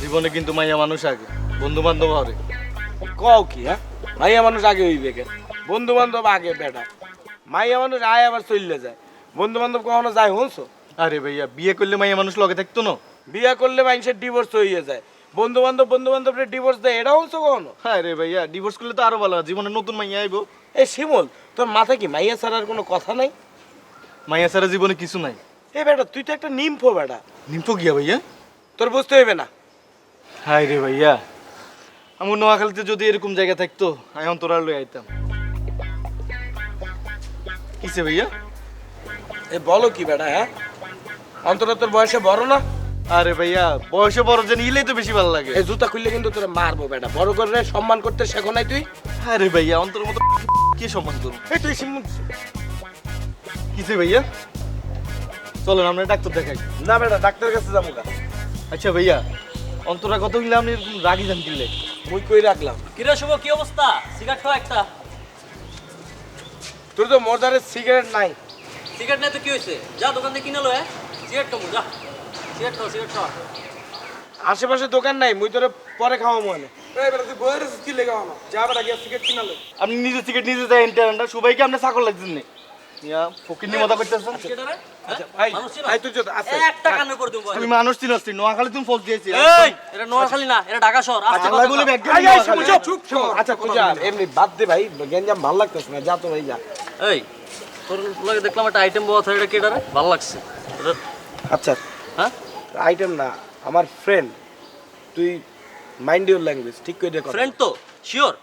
জীবনে কিন্তু মাইয়া মানুষ আগে বন্ধু বান্ধব হরে কও কি হ্যাঁ? মাইয়া মানুষ আগে হইবে কে? বন্ধু বান্ধব আগে বেটা। মাইয়া মানুষ আয় আবার চললে যায়। বন্ধু বান্ধব কখনো যায় শুনছো? আরে ভাইয়া বিয়ে করলে মাইয়া মানুষ লগে থাকতো না? বিয়ে করলে মানুষের ডিভোর্স হয়ে যায়। বন্ধু বান্ধব বন্ধু বান্ধবরা ডিভোর্স দেয় এটা শুনছো কখনো? আরে ভাইয়া ডিভোর্স করলে তো আরও ভালো জীবনে নতুন মাইয়া আইবো। এ শিমল তোর মাথায় কি মাইয়া ছাড়ার কোনো কথা নাই? মাইয়া ছাড়া জীবনে কিছু নাই। এ বেটা তুই তো একটা নিম্ফো বেটা। নিম্পো গিয়া ভাইয়া? তোর বুঝতে হইবে না। হাই রে ভাইয়া। আমার নোয়াখালীতে যদি এরকম জায়গা থাকতো আমি অন্তরা লই আইতাম। কিসে ভাইয়া? এ বলো কি বেটা হ্যাঁ? অন্তত তোর বয়সে বড় না? আরে ভাইয়া বয়সে বড় যেন ইলেই তো বেশি ভালো লাগে। এই জুতা খুললে কিন্তু তোরা মারবো বেটা বড় করে সম্মান করতে শেখো নাই তুই? আরে ভাইয়া অন্তর মতো কি সম্মান করুন? এই তুই কিসে ভাইয়া? চলেন আমরা ডাক্তার দেখাই। না বেটা ডাক্তারের কাছে যাব আচ্ছা ভাইয়া অন্তরা কত কিনলে আপনি এরকম রাগি যান কিনলে। মুই কই রাখলাম। কিরে শুভ কি অবস্থা? সিগারেট খাও একটা। তোর তো মজারের সিগারেট নাই। সিগারেট নাই তো কি হয়েছে? যা দোকান থেকে কিনে লো হ্যাঁ। সিগারেট খাব যা। সিগারেট খাও সিগারেট খাও। আশেপাশে দোকান নাই মুই তোরে পরে খাওয়া মনে। বেটা গিয়ে সিগারেট কিনা লো। আপনি নিজে টিকিট নিজে দেয় ইন্টারনেটটা সবাইকে আপনি চাকর লাগছেন নি? ইয়া ফকির করতেছেন? আচ্ছা ভাই মানুষ ছিল? নোয়াখালী তুমি ফোন দিয়েছি এটা নোয়াখালী না এটা ঢাকা শহর। আচ্ছা আচ্ছা এমনি বাদ দে ভাই গেঞ্জাম ভালো লাগতেছে না যা তো ভাই যা। এই তোর লাগে দেখলাম একটা আইটেম বাবা থাকে এটা কেটে রে? ভালো লাগছে। আচ্ছা হ্যাঁ? আইটেম না আমার ফ্রেন্ড তুই মাইন্ড ইউর ল্যাঙ্গুয়েজ ঠিক করে ফ্রেন্ড তো শিওর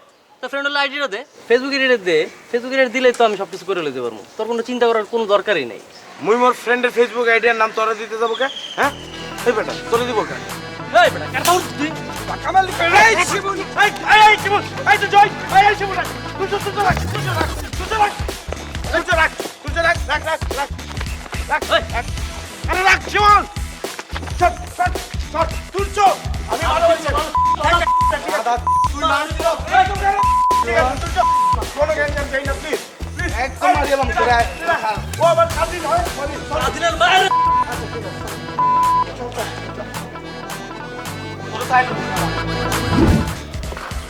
তো ফ্রেন্ড হলে আইডিটা দে ফেসবুকের রেট দে ফেসবুকের রেট দিলেই তো আমি সব কিছু করে নিতে পারব। তোর কোনো চিন্তা করার কোনো দরকারই নেই। মুই মোর ফ্রেন্ডের ফেসবুক আইডিয়ার নাম তোরা দিতে যাব কে? হ্যাঁ? এই বেটা তোরে দিব কে? এই বেটা কাটা উঠ তুই? কামাল এই শিবুল এই এই শিবুল এই তো জয় এই এই শিবুল তুই তো তুই তো রাখ তুই রাখ তুই রাখ। তুই তো রাখ তুই রাখ রাখ রাখ রাখ। রাখ। রাখ। আরে রাখ শিবুল তুই তো কোন চাই না প্লিজ একদম মারিলাম ও আবার হয়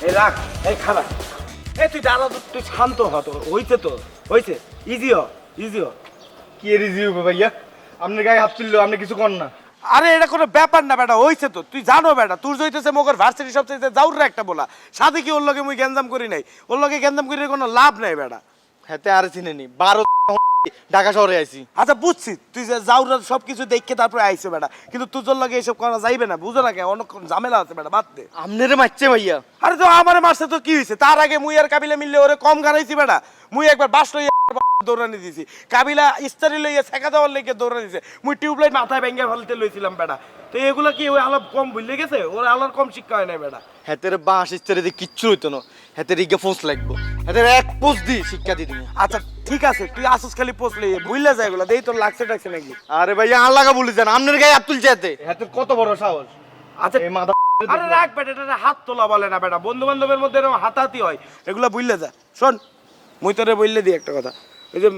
এই রাখ এই খারাপ এই তুই দাঁড়া তুই শান্ত হ তো হইছে তো হইছে। ইজি হ ইজি হ। কি ভাইয়া? আপনার গায়ে হাত তুললো আপনি কিছু কর না। আরে এটা কোনো ব্যাপার না বেটা হইছে তো। তুই জানো বেটা তুই জইতেছে মোগর ভার্সিটি সবচেয়ে যাউর একটা বলা। সাথে কি ওর লগে মুই গ্যাঞ্জাম করি নাই? ওর লগে গ্যাঞ্জাম করে কোনো লাভ নাই বেটা। হাতে আর চিনেনি বারো ঢাকা শহরে আইছি। আচ্ছা বুঝছি। তুই যে যাউর সব কিছু দেখে তারপরে আইছে বেটা। কিন্তু তুজোর লগে এসব করা যাইবে না বুঝো না কে অনেক ঝামেলা আছে বেটা বাদ দে। আপনারে মারছে ভাইয়া। আরে তো আমার মারছে তো কি হয়েছে তার আগে মুই আর কাবিলা মিললে ওরে কম গাড়াইছি বেটা। মুই একবার বাস লইয়া দৌড়ানি দিছি। কাবিলা ইস্তারি লইয়া ছেঁকা দেওয়ার লেগে দৌড়ানি দিছে। মুই টিউবলাইট মাথায় ভেঙে ফেলতে লইছিলাম বেটা। তো এগুলো কি ওই আলাপ কম ভুলে গেছে? ওর আলোর কম শিক্ষা হয় নাই বেটা। হাতের বাঁশ ইস্তারে দিয়ে কিচ্ছু হইতো না। হাতের ইগে ফোঁস লাগবো। হাতের এক পোস্ট দি শিক্ষা দিয়ে দিবি আচ্ছা ঠিক আছে তুই আসুস খালি পোস্ট লইয়ে ভুললে যায় এগুলো দেই তোর লাগছে টাকছে নাকি? আরে ভাইয়া আর লাগা বলি যান আপনার গায়ে তুলছে হাতে। হাতের কত বড় সাহস? আচ্ছা এই মাথা আরে রাখ বেটা এটা হাত তোলা বলে না বেটা। বন্ধু বান্ধবের মধ্যে এরকম হাতাহাতি হয়। এগুলো বুঝলে যা। শোন মুই তোরে বললে দিই একটা কথা। ওই যে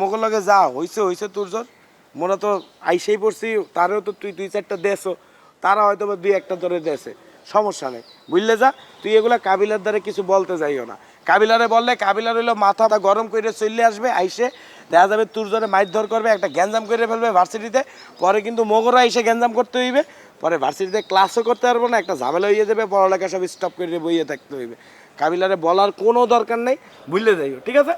মোগল লগে যা, হইছে হইছে তোর জোর মোরা তো আইসেই পড়ছি, তারেও তো তুই দুই চারটা দেশো তারা হয়তো বা দুই একটা ধরে দেশে সমস্যা নেই। বুঝলে যা, তুই এগুলা কাবিলার দ্বারা কিছু বলতে যাইও না। কাবিলারে বললে, কাবিলার হইল মাথাটা গরম করে চলে আসবে, আইসে দেখা যাবে তোর জোরে মাইর ধর করবে, একটা গ্যাঞ্জাম করে ফেলবে ভার্সিটিতে। পরে কিন্তু মোগরা এসে গ্যাঞ্জাম করতে হইবে। পরে ভার্সিটিতে ক্লাসও করতে পারব না, একটা ঝামেলা হয়ে যাবে, পড়ালেখা সব স্টপ করে বইয়ে থাকতে হইবে। কাবিলারে বলার কোনো দরকার নেই, বুঝলে যাইও, ঠিক আছে?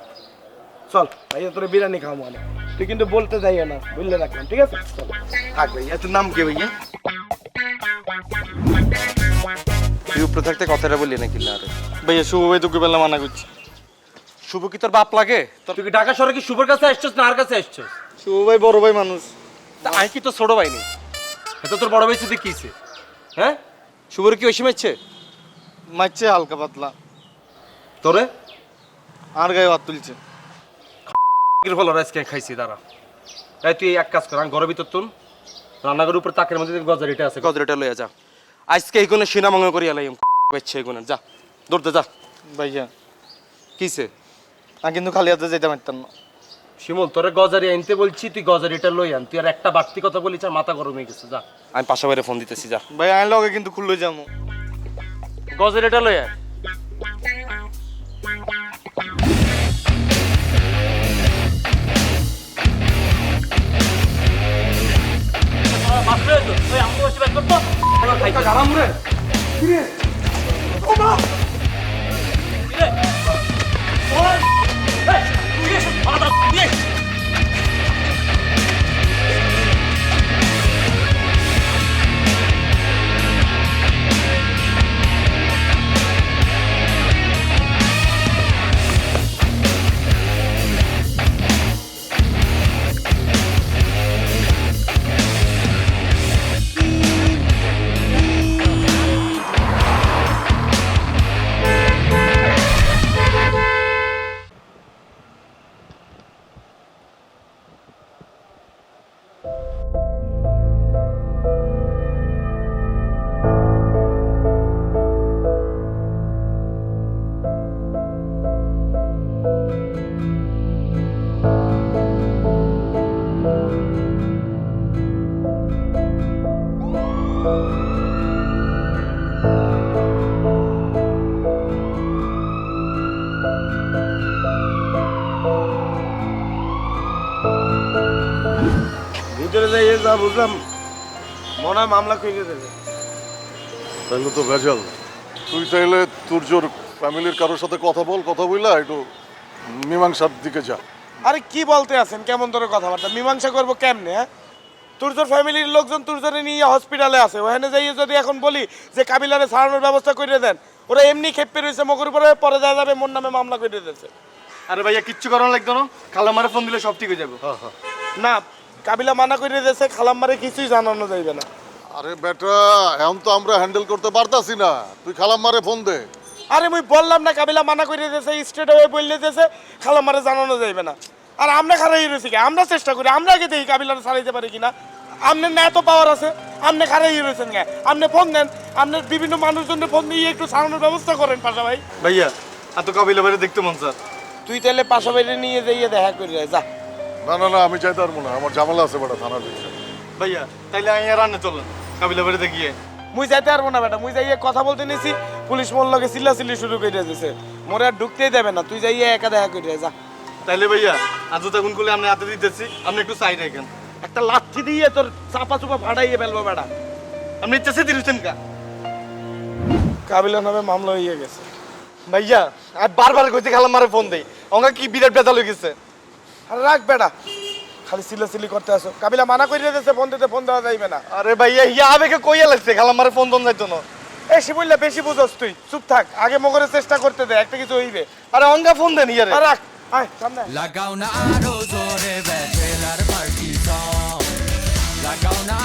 চল ভাইয়া তোর বিরিয়ানি খাওয়া মানে তুই কিন্তু বলতে যাইও না বুঝলে রাখলাম ঠিক আছে? চল। থাক ভাইয়া তোর নাম কে ভাইয়া? তুই উপরে থাকতে কথাটা বললি নাকি? না আরে ভাইয়া শুভ ভাই তোকে বেলা মানা করছি। শুভ কি তোর বাপ লাগে? তোর তুই কি ঢাকা শহরে কি শুভর কাছে আসছিস না আর কাছে আসছিস? শুভ ভাই বড় ভাই মানুষ। তা আমি কি তোর ছোট ভাই নেই? এত তোর বড় ভাই সাথে কিছে হ্যাঁ? শুভর কি ওই মারছে মারছে হালকা পাতলা। তোরে? আর গায়ে হাত তুলছে। কির হলো আজকে খাইছি দাঁড়া। এই তুই এক কাজ কর আমি ঘরের ভিতর তুন রান্নাঘরের উপর তাকের মধ্যে গজারিটা আছে গদরেটা লইয়া যা। আজকে এই কোনে সিনামঙ্গ করিয়া লাইম বাচ্চা এই কোনে যা দৌড়তে যা। ভাইয়া কিসে? আমি কিন্তু খালি হাতে যেতে পারতাম না। শিমুল তোরে গজারি আনতে বলছি তুই গজারিটা লই আন। তুই আর একটা বাড়তি কথা বলিস আর মাথা গরম হয়ে গেছে যা। আমি পাশে বাইরে ফোন দিতেছি যা। ভাই আইন লগে কিন্তু খুললে যাব। গজারিটা লই 나가니까 나란 물에 그래. 엄마 বুঝলাম মনে হয় মামলা করে দেবে তাহলে তো ভেজাল। তুই চাইলে তোর জোর ফ্যামিলির কারোর সাথে কথা বল কথা বললা একটু মীমাংসার দিকে যা। আরে কি বলতে আছেন? কেমন ধরে কথাবার্তা? মীমাংসা করব কেমনে হ্যাঁ? তুরজোর ফ্যামিলির লোকজন তুরজোরে নিয়ে হসপিটালে আছে। ওখানে যাইয়ে যদি এখন বলি যে কাবিলারে সারানোর ব্যবস্থা করে দেন ওরা এমনি খেপে রয়েছে মগর উপরে পরে যা যাবে মোর নামে মামলা করে দিয়েছে আরে ভাইয়া কিচ্ছু করানো লাগতো না। খালা মারে ফোন দিলে সব ঠিক হয়ে যাবে। না কাবিলা মানা করে দিয়েছে খালাম্মারে কিছুই জানানো যাইবে না। আরে বেটা এখন তো আমরা হ্যান্ডেল করতে পারতাছি না। তুই খালাম্মারে ফোন দে। আরে মুই বললাম না কাবিলা মানা করে দিয়েছে স্ট্রেট হয়ে বললে দিয়েছে খালাম্মারে জানানো যাইবে না। আর আমরা খারাই রয়েছি কি? আমরা চেষ্টা করি আমরা আগে দেখি কাবিলারে সারাইতে পারি কিনা। আপনার না এত পাওয়ার আছে আপনি খারাই রয়েছেন কে আপনি ফোন দেন আপনার বিভিন্ন মানুষজনের ফোন দিয়ে একটু সারানোর ব্যবস্থা করেন পাশা ভাই ভাইয়া আর তো কাবিলা বাইরে দেখতে মন স্যার তুই তাহলে পাশা বাইরে নিয়ে যাইয়ে দেখা করে যা। না না না আমি চাইতে পারব না। আমার ঝামেলা আছে বেটা থানার ভিতরে। ভাইয়া তাইলে আমি আর রান্না চলেন। কাবিলা বাড়িতে গিয়ে। মুই যাইতে পারব না বেটা মুই যাইয়ে কথা বলতে নিছি পুলিশ মোর লগে চিল্লা চিল্লি শুরু করে দিয়েছে মোরে আর ঢুকতেই দেবে না তুই যাইয়ে একা দেখা করে যা। তাইলে ভাইয়া আজ তখন করলে আপনি হাতে দিতেছি আপনি একটু সাইড রাখেন একটা লাঠি দিয়ে তোর চাপা চুপা ফাটাইয়ে ফেলব বেটা। আপনি ইচ্ছা সে দিচ্ছেন কা কাবিলা নামে মামলা হয়ে গেছে। ভাইয়া আর বারবার কইতে খালাম মারে ফোন দেই। অঙ্কা কি বিরাট ব্যথা হয়ে গেছে। আর রাখ বেটা। খালি সিলাসিলি করতে আসো। কাবিলা মানা করে দিতেছে ফোন দিতে ফোন দেওয়া যাইবে না। আরে ভাইয়া ইয়া আবেগে কইয়া লাগছে খালামারে ফোন দন যাইতো না। এ শিবুল্লা বেশি বুঝস তুই। চুপ থাক আগে মগরের চেষ্টা করতে দে একটা কিছু হইবে। আরে অঙ্গা ফোন দেন ইয়ারে। রাখ আয় সামনে লাগাও না আরও জোরে ব্যাচেলার পার্টি সং লাগাও না